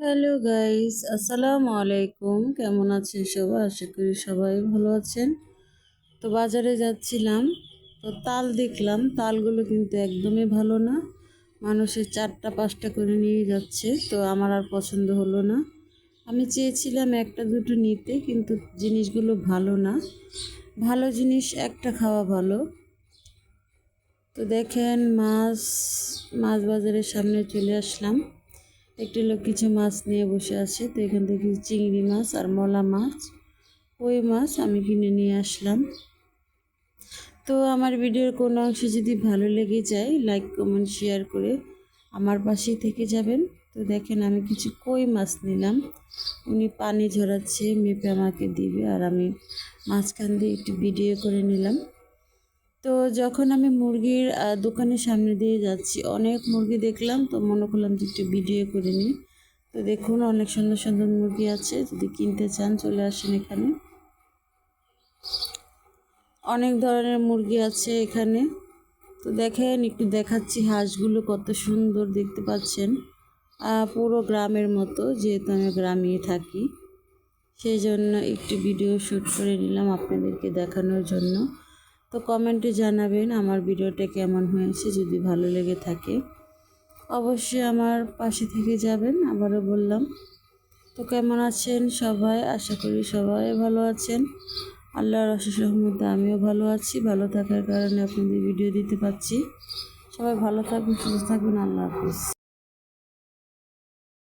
Hello guys, আসসালামু আলাইকুম। কেমন আছেন সবাই? আশা করি সবাই ভালো আছেন। তো বাজারে যাচ্ছিলাম, তো তাল দেখলাম। তালগুলো কিন্তু একদমই ভালো না। মানুষের চারটা, পাঁচটা করে নিয়ে যাচ্ছে, তো আমার আর পছন্দ হলো না। আমি চেয়েছিলাম একটা, দুটো নিতে, কিন্তু জিনিসগুলো ভালো না। ভালো জিনিস, একটা খাওয়া ভালো। তো দেখেন, মাছ মাছ বাজারের সামনে চলে আসলাম। একটি লোক কিছু মাছ নিয়ে বসে আছে, তো এখান থেকে চিংড়ি মাছ আর মলা মাছ। ওই মাছ আমি কিনে নিয়ে আসলাম। তো আমার ভিডিওর কোনো অংশ যদি ভালো লেগে যায়, লাইক, কমেন্ট, শেয়ার করে আমার পাশেই থেকে যাবেন। তো দেখেন আমি কিছু কই মাছ নিলাম। উনি পানি ঝরাচ্ছে, মেপে আমাকে দিবে আর আমি মাঝখান দিয়ে একটু ভিডিও করে নিলাম। তো যখন আমি মুরগির দোকানের সামনে দিয়ে যাচ্ছি, অনেক মুরগি দেখলাম, তো মনে করলাম যে একটু ভিডিও করে নিই। তো দেখুন, অনেক সুন্দর সুন্দর মুরগি আছে, যদি কিনতে চান চলে আসেন এখানে। অনেক ধরনের মুরগি আছে এখানে। তো দেখেন, একটু দেখাচ্ছি হাঁসগুলো কত সুন্দর দেখতে পাচ্ছেন। পুরো গ্রামের মতো, যেহেতু আমি গ্রামে থাকি। সেই জন্য একটু ভিডিও শ্যুট করে নিলাম আপনাদেরকে দেখানোর জন্য। তো কমেন্টে জানাবেন আমার ভিডিওটা কেমন হয়েছে, যদি ভালো লেগে থাকে। অবশ্যই আমার পাশে থেকে যাবেন, আবারও বললাম। তো কেমন আছেন সবাই? আশা করি সবাই ভালো আছেন। আল্লাহর অশেষ রহমতে আমিও ভালো আছি, ভালো থাকার কারণে আপনাদের ভিডিও দিতে পারছি। সবাই ভালো থাকবেন সুস্থ থাকবেন আল্লাহ হাফিজ।